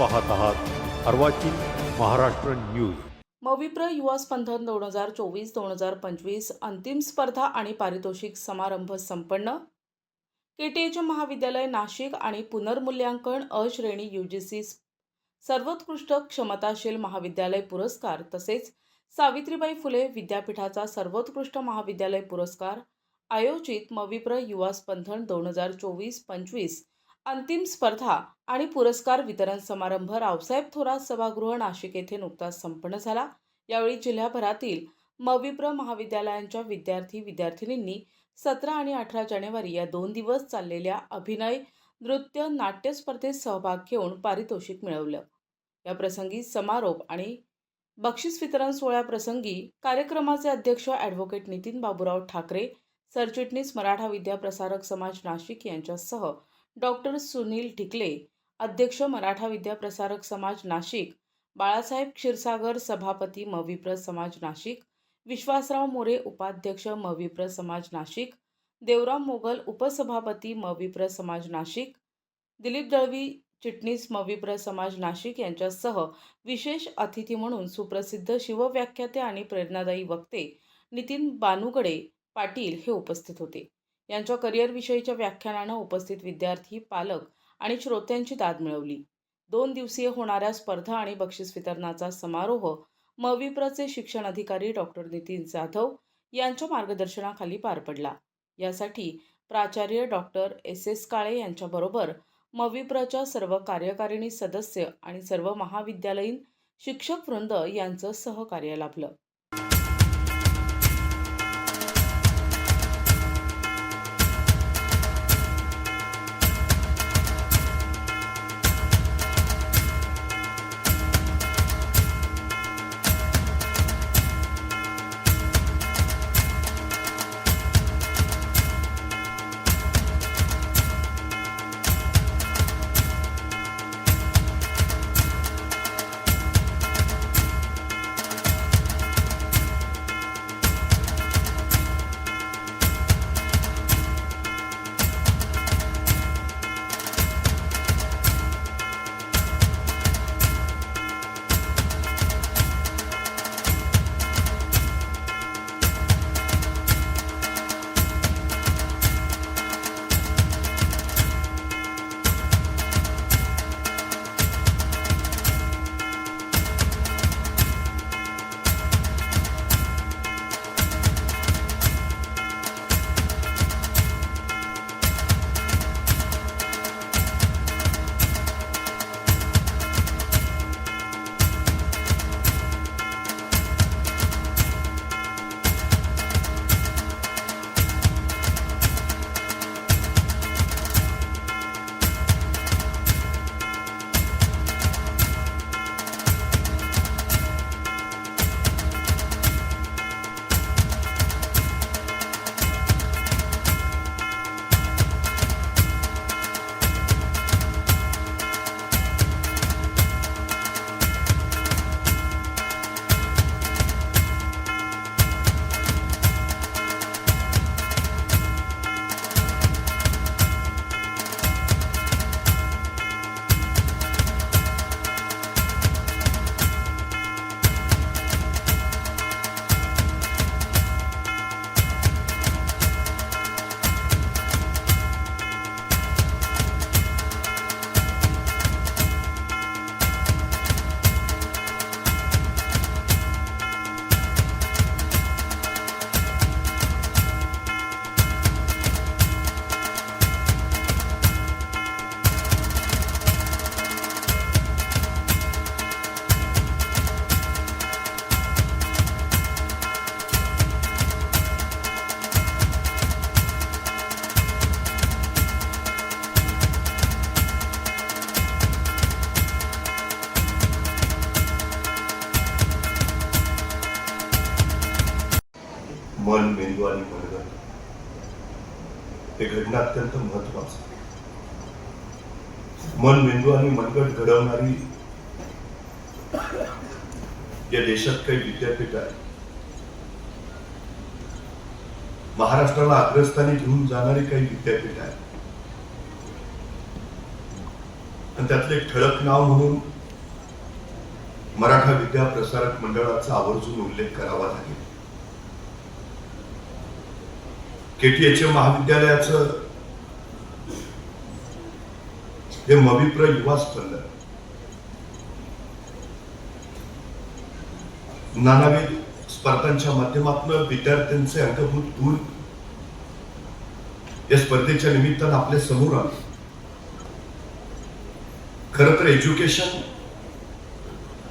पाहत आहात अर्वाचीन महाराष्ट्र न्यूज. मविप्र युवा स्पंधन दोन हजार चोवीस दोन हजार पंचवीस अंतिम स्पर्धा आणि पारितोषिक समारंभ संपन्न. केटीएच महाविद्यालय नाशिक आणि पुनर्मूल्यांकन अ श्रेणी यू जी सी सर्वोत्कृष्ट क्षमताशील महाविद्यालय पुरस्कार तसेच सावित्रीबाई फुले विद्यापीठाचा सर्वोत्कृष्ट महाविद्यालय पुरस्कार आयोजित मविप्र युवा स्पंधन दोन हजार चोवीस पंचवीस अंतिम स्पर्धा आणि पुरस्कार वितरण समारंभ रावसाहेब थोरात सभागृह नाशिक येथे नुकताच संपन्न झाला. यावेळी जिल्ह्याभरातील मविप्र महाविद्यालयांच्या विद्यार्थी विद्यार्थिनींनी सतरा आणि अठरा जानेवारी या दोन दिवस चाललेल्या अभिनय नृत्य नाट्य स्पर्धेत सहभाग घेऊन पारितोषिक मिळवलं. या प्रसंगी समारोप आणि बक्षीस वितरण सोहळ्याप्रसंगी कार्यक्रमाचे अध्यक्ष ॲडव्होकेट नितीन बाबूराव ठाकरे सरचिटणीस मराठा विद्या प्रसारक समाज नाशिक यांच्यासह डॉक्टर सुनील ढिकले अध्यक्ष मराठा विद्या प्रसारक समाज नाशिक बाळासाहेब क्षीरसागर सभापती मविप्र समाज नाशिक विश्वासराव मोरे उपाध्यक्ष मविप्र समाज नाशिक देवराम मोगल उपसभापती मविप्र समाज नाशिक दिलीप दळवी चिटणीस मविप्र समाज नाशिक यांच्यासह विशेष अतिथी म्हणून सुप्रसिद्ध शिवव्याख्याते आणि प्रेरणादायी वक्ते नितीन बानुगडे पाटील हे उपस्थित होते. यांच्या करिअरविषयीच्या व्याख्यानानं उपस्थित विद्यार्थी पालक आणि श्रोत्यांची दाद मिळवली. दोन दिवसीय होणाऱ्या स्पर्धा आणि बक्षीस वितरणाचा समारोह मविप्रचे शिक्षण अधिकारी डॉक्टर नितीन जाधव यांच्या मार्गदर्शनाखाली पार पडला. यासाठी प्राचार्य डॉक्टर एस. एस. काळे यांच्याबरोबर मविप्रच्या सर्व कार्यकारिणी सदस्य आणि सर्व महाविद्यालयीन शिक्षक वृंद यांचं सहकार्य लाभलं. हे घडणं अत्यंत महत्वाचं मन मेंदू आणि मनगट घडवणारी या देशात काही विद्यापीठ आहे महाराष्ट्राला अग्रस्थानी घेऊन जाणारी काही विद्यापीठ आहे आणि त्यातलं एक ठळक नाव म्हणून मराठा विद्या प्रसारक मंडळाचा आवर्जून उल्लेख करावा लागेल. केटीएच महाविद्यालयाचं हे मविप्र युवा स्पंदन नानाविध स्पर्धांच्या माध्यमातून विद्यार्थ्यांचे अंगभूत गुण या स्पर्धेच्या निमित्तानं आपल्यासमोर आले. खर तर एज्युकेशन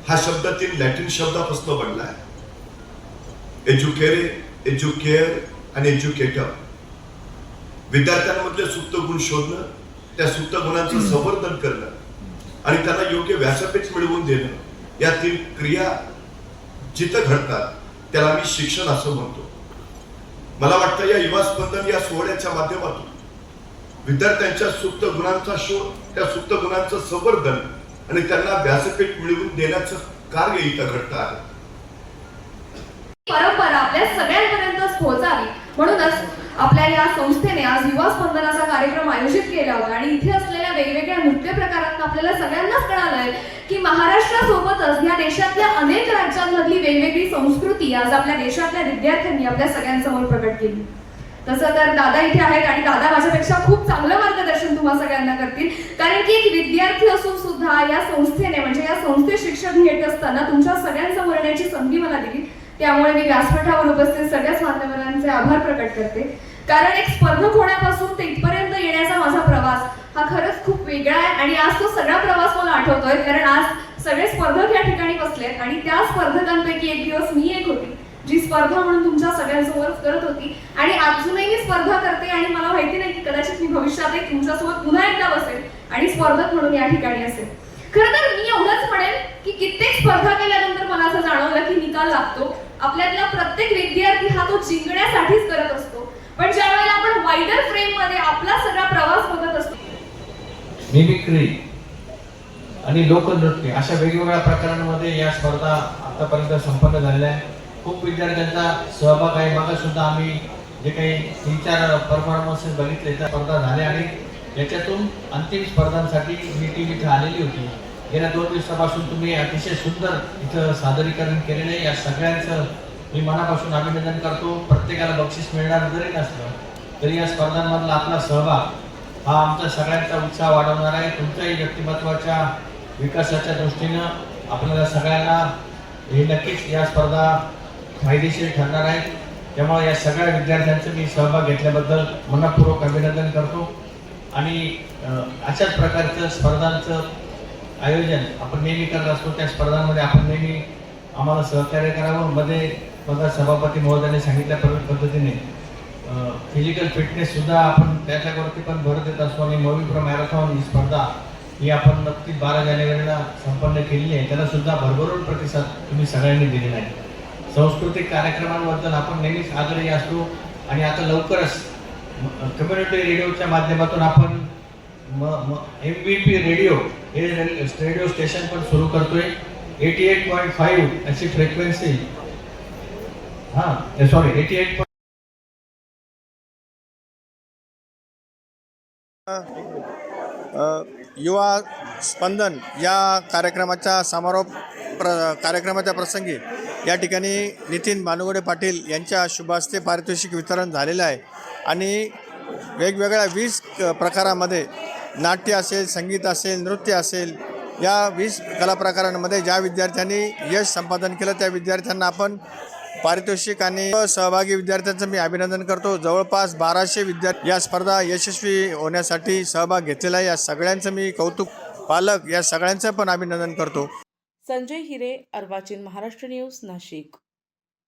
हा शब्द तीन लॅटिन शब्दापासून बनला आहे. एज्युकेरे एज्युकेअर आणि एज्युकेटर विद्यार्थ्यांमधले सुप्त गुण शोधणं त्या सुप्त गुणांचं संवर्धन करणं आणि त्यांना योग्य व्यासपीठ मिळवून देणं या तीन क्रिया जिथं घडतात त्याला मी शिक्षण असं म्हणतो. मला वाटतं या युवा स्पंदन या सोहळ्याच्या माध्यमातून विद्यार्थ्यांच्या सुप्त गुणांचा शोध त्या सुप्त गुणांचं संवर्धन आणि त्यांना व्यासपीठ मिळवून देण्याचं कार्य इथं घडतं आहे. परंपरा आपल्या सगळ्या म्हणूनच आपल्या या संस्थेने आज युवा स्पंदनाचा कार्यक्रम आयोजित केला होता. आणि इथे असलेल्या वेगवेगळ्या नृत्य प्रकारात आपल्याला सगळ्यांनाच कळालंय की महाराष्ट्रासोबतच या देशातल्या अनेक राज्यांमधली वेगवेगळी संस्कृती आज आपल्या देशातल्या विद्यार्थ्यांनी आपल्या सगळ्यांसमोर प्रकट केली. तसं तर दादा इथे आहेत आणि दादा माझ्यापेक्षा खूप चांगलं मार्गदर्शन तुम्हा सगळ्यांना करतील. कारण की एक विद्यार्थी असून सुद्धा या संस्थेने म्हणजे या संस्थेत शिक्षण घेत असताना तुमच्या सगळ्यांसमोर येण्याची संधी मला दिली. त्यामुळे मी व्यासपीठावर उपस्थित सगळ्याच मान्यवरांचे आभार प्रकट करते. कारण एक स्पर्धक होण्यापासून ते इथपर्यंत येण्याचा माझा प्रवास हा खरंच खूप वेगळा आहे आणि आज तो सगळा प्रवास मला आठवतोय कारण आज सगळे स्पर्धक या ठिकाणी बसलेत आणि त्या स्पर्धकांपैकी एक दिवस मी एक होती जी स्पर्धा म्हणून तुमच्या सगळ्यांसमोर करत होती. आणि अजूनही मी स्पर्धा करते आणि मला माहिती नाही की कदाचित मी भविष्यात एक तुमच्यासोबत पुन्हा एकदा बसेल आणि स्पर्धक म्हणून या ठिकाणी असेल. खरं तर मी एवढंच म्हणेन की कित्येक स्पर्धा केल्यानंतर मला असं जाणवलं की निकाल लागतो. आपल्यातला प्रत्येक विद्यार्थी हा तो जिंकण्यासाठीच करत असतो. पण ज्या वेळेला आपण वाईडर फ्रेममध्ये आपला सगळा प्रवास बघत असतो. मिमिक्री आणि लोकनृत्य अशा वेगवेगळ्या प्रकारांमध्ये या स्पर्धा आतापर्यंत संपन्न झालेल्या आहे खूप विद्यार्थ्यांचा सहभाग आहे. मागे सुद्धा आम्ही जे काही तीन चार परफॉर्मन्सेस बघितले त्या स्पर्धा झाल्या आणि याच्यातून अंतिम स्पर्धांसाठी मी टीम इथं आलेली होती. गेल्या दोन दिवसापासून तुम्ही अतिशय सुंदर इथं सादरीकरण केलेलं आहे. या सगळ्यांचं मी मनापासून अभिनंदन करतो. प्रत्येकाला बक्षीस मिळणार जरी नसलं तरी या स्पर्धांमधला आपला सहभाग हा आमचा सगळ्यांचा उत्साह वाढवणार आहे. तुमच्याही व्यक्तिमत्वाच्या विकासाच्या दृष्टीनं आपल्याला सगळ्यांना हे नक्कीच या स्पर्धा फायदेशीर ठरणार आहेत त्यामुळे या सगळ्या विद्यार्थ्यांचं मी सहभाग घेतल्याबद्दल मनपूर्वक अभिनंदन करतो. आणि अशाच प्रकारचं स्पर्धांचं आयोजन आपण नेहमी करत असतो. त्या स्पर्धांमध्ये आपण नेहमी आम्हाला सहकार्य करावं. मध्ये पदा सभापती महोदयाने सांगितल्या पद्धतीने फिजिकल फिटनेससुद्धा आपण त्याच्यावरती पण भर देत असतो आणि मोविप्रो मॅरेथॉन ही स्पर्धा ही आपण नक्कीच बारा जानेवारीला संपन्न केलेली आहे. त्याला सुद्धा भरभरून प्रतिसाद तुम्ही सगळ्यांनी दिलेला आहे. सांस्कृतिक कार्यक्रमांबद्दल आपण नेहमीच आग्रही असतो आणि आता लवकरच कम्युनिटी रेडिओच्या माध्यमातून आपण एम बी पी रेडिओ हे रेडिओ स्टेशन पण सुरू करतोय. एटी एट पॉईंट फाईव्ह अशी फ्रिक्वेन्सी हां sorry eighty eight Yuva Spandan या कार्यक्रमाच्या समारोप प्र कार्यक्रमाच्या प्रसंगी या ठिकाणी नितीन भानुगडे पाटील यांच्या शुभास्ते पारितोषिक वितरण झालेलं आहे. आणि वेगवेगळ्या वीस प्रकारामध्ये नाट्य असेल संगीत असेल नृत्य असेल या वीस कला प्रकारांमध्ये ज्या विद्यार्थ्यांनी यश संपादन केलं त्या विद्यार्थ्यांना आपण पारितोषिक आणि सहभागी विद्यार्थ्यांचं मी अभिनंदन करतो. जवळपास बाराशे विद्यार्थी या स्पर्धा यशस्वी होण्यासाठी सहभाग घेतलेला आहे. या सगळ्यांचं मी कौतुक पालक या सगळ्यांचं पण अभिनंदन करतो. संजय हिरे अर्वाचीन महाराष्ट्र न्यूज नाशिक.